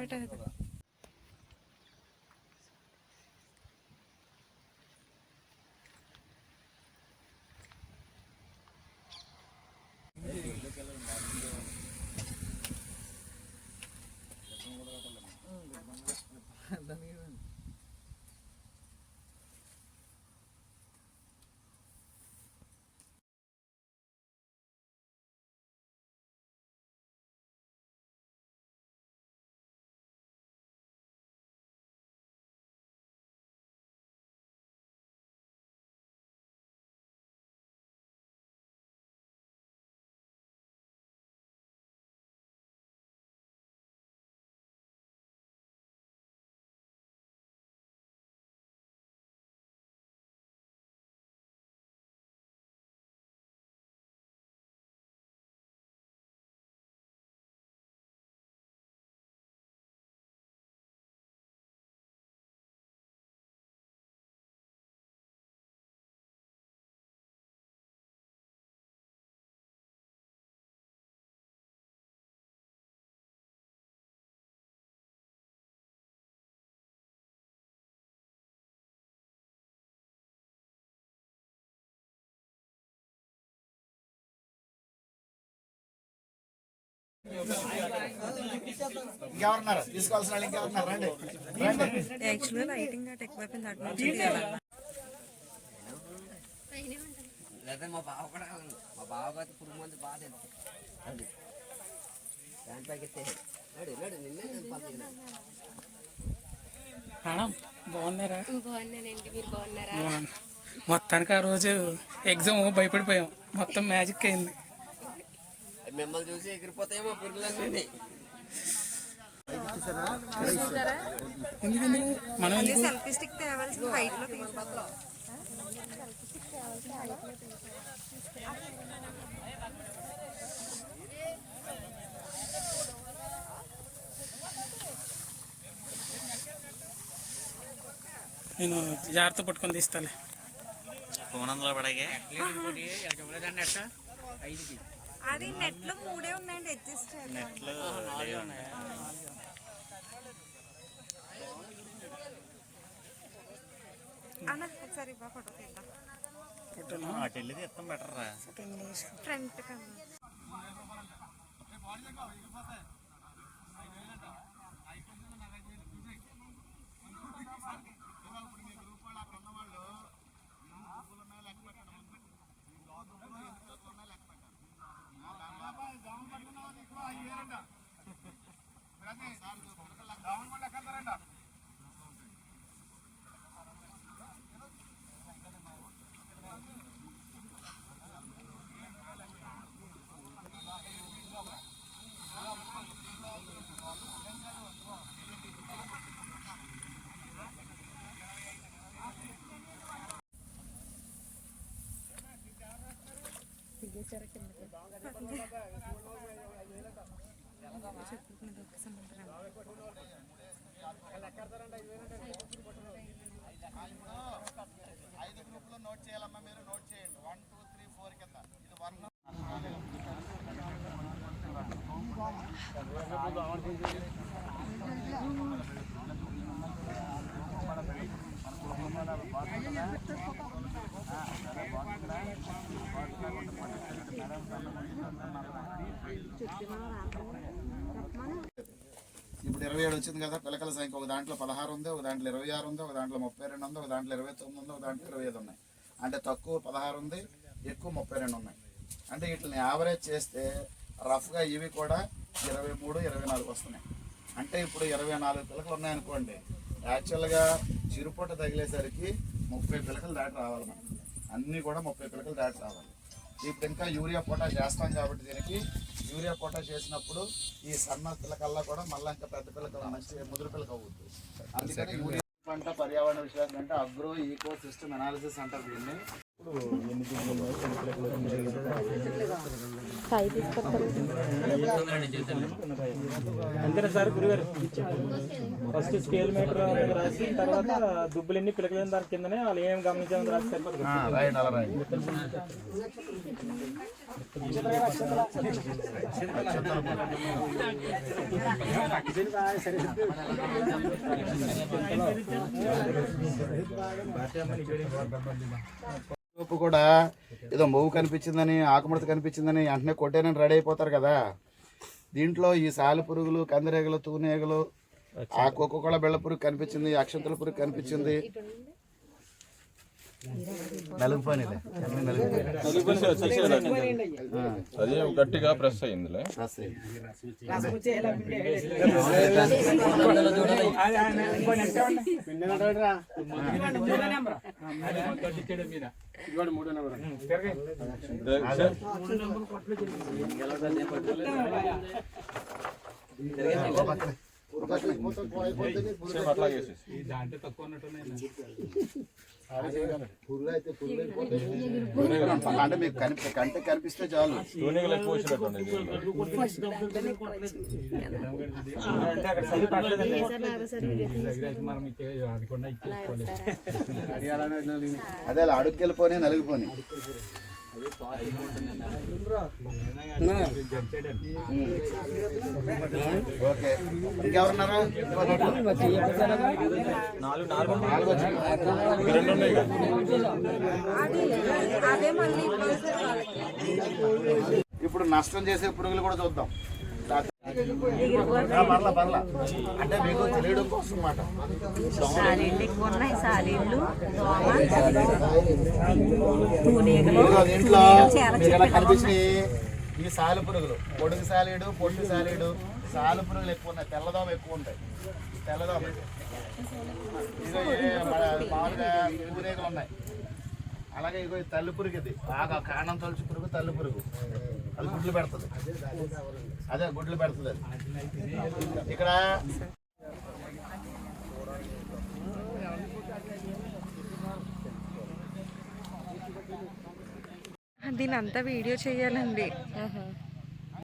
বেটা ఇంకెవరున్నారు? తీసుకోవాల్సిన వాళ్ళు ఇంకెవరున్నారు? రండి. రండి. యాక్చువల్గా లైటింగ్ అటు ఎక్కువైపోయింది అటు నుంచి తీయాలన్నా లేదా మా బావ కూడా మా బావ పురుగు మంది అది దాని ప్యాకెట్ లేడు లేడు నిన్నే నేను పంపించిన మేడం బాగున్నారా? బాగున్నానండి. మీరు బాగున్నారా? బాగున్నా. మొత్తానికి ఆ రోజు ఎగ్జామ్ భయపడిపోయాం. మొత్తం మ్యాజిక్ అయింది. మిమ్మల్ని చూసి ఎగిరిపోతాయేమో పురుగులన్నీ. ఎందుకండి మనం మళ్ళీ సెల్ఫీ స్టిక్ తేవాల్సిన హైట్లో తీసుకోవాలి నేను జాగ్రత్త పట్టుకొని తీస్తాలే. అది నెట్లో మూడే ఉన్నాయండి అడ్జస్ట్ అన్న ఒకసారి ఇవ్వ ఫోటో తీద్దాం. ఫ్రంట్ కన్నా చెప్పుకున్నది ఒక సముద్రం ఐదు గ్రూపులు నోట్ చేయాలమ్మా మీరు నోట్ చేయండి వన్ టూ త్రీ ఫోర్ కింద ఇది వన్ ఇప్పుడు ఇరవై ఏడు వచ్చింది కదా పిలకల సంఖ్య ఒక దాంట్లో పదహారు ఉంది ఒక దాంట్లో ఇరవై ఆరు ఉంది ఒక దాంట్లో ముప్పై రెండు ఉంది ఒక దాంట్లో ఇరవై తొమ్మిది ఉంది ఒక దాంట్లో ఇరవై ఐదు ఉన్నాయి. అంటే తక్కువ పదహారు ఉంది ఎక్కువ ముప్పై రెండు ఉన్నాయి. అంటే వీటిని యావరేజ్ చేస్తే రఫ్గా ఇవి కూడా ఇరవై మూడు ఇరవై నాలుగు వస్తున్నాయి. అంటే ఇప్పుడు ఇరవై నాలుగు పిలకలు ఉన్నాయనుకోండి యాక్చువల్గా చిరుపొట్ట తగిలేసరికి ముప్పై పిలకలు దాటి రావాలి మనం. అన్నీ కూడా ముప్పై పిలకలు దాటి రావాలి. ఇప్పుడు ఇంకా యూరియా పొటాష్ చేస్తాం కాబట్టి దీనికి యూరియా పొటాష్ చేసినప్పుడు ఈ సన్న పిల్లకల్లా కూడా మళ్ళీ ఇంకా పెద్ద పిల్లకలు మంచి ముదురు పిల్లక అవుతుంది అందుకని యూరియా పంట పర్యావరణ విశ్లేషణ అంటే అగ్రో ఈకో సిస్టమ్ అనాలిసిస్ అంటారు దీన్ని. అంతేనా సార్ గురుగారు? ఫస్ట్ స్కేల్ మీటర్ రాసి తర్వాత దుబ్బులు ఎన్ని పిలకలేని దాని కిందనే వాళ్ళు ఏం గమనించామని రాసి సరిపోతుంది కూడా ఏదో మొవ్వు కనిపించిందని ఆకుముడత కనిపించిందని వెంటనే కొట్టేనని రెడీ అయిపోతారు కదా. దీంట్లో ఈ సాలి పురుగులు కందిరేగలు తూనేగలు ఆ కుక్క బెళ్ళ పురుగు కనిపించింది అక్షంతల పురుగు కనిపించింది. నలుగుపోయినాయిలే అన్నీ నలుగుపోయినాయి. అది గట్టిగా ప్రెస్ అయ్యిందిలే రాసేయ్. అట్లాగే వేసేసి. అంటే మీకు కంటికి కనిపిస్తే చాలు. అదే అలా అడుక్కెళ్ళిపోయి నలిగిపోయి ఇంకెవరున్నారు ఇప్పుడు నష్టం చేసే పురుగులు కూడా చూద్దాం. అంటే మీకు తెలియడం కోసం సాలీళ్ళు ఎక్కువ ఉన్నాయి. సాలీళ్ళు దీంట్లో కనిపించినాయి? ఈ సాలు పురుగులు పొడుగు సాలీడు పొట్టు సాలీడు సాలు పురుగులు ఎక్కువ ఉన్నాయి. తెల్లదోమ ఎక్కువ ఉంటాయి. తెల్లదోమ మామూలుగా పూరేగలు ఉన్నాయి. అలాగే ఇగో తల్లి పురుగు ఇది బాగా కాండం తొలచి పురుగు తల్లి పురుగు. అది గుడ్లు పెడుతుంది. అదే గుడ్లు పెడుతుంది అది. ఇక్కడ దీని అంతా వీడియో చేయాలండి.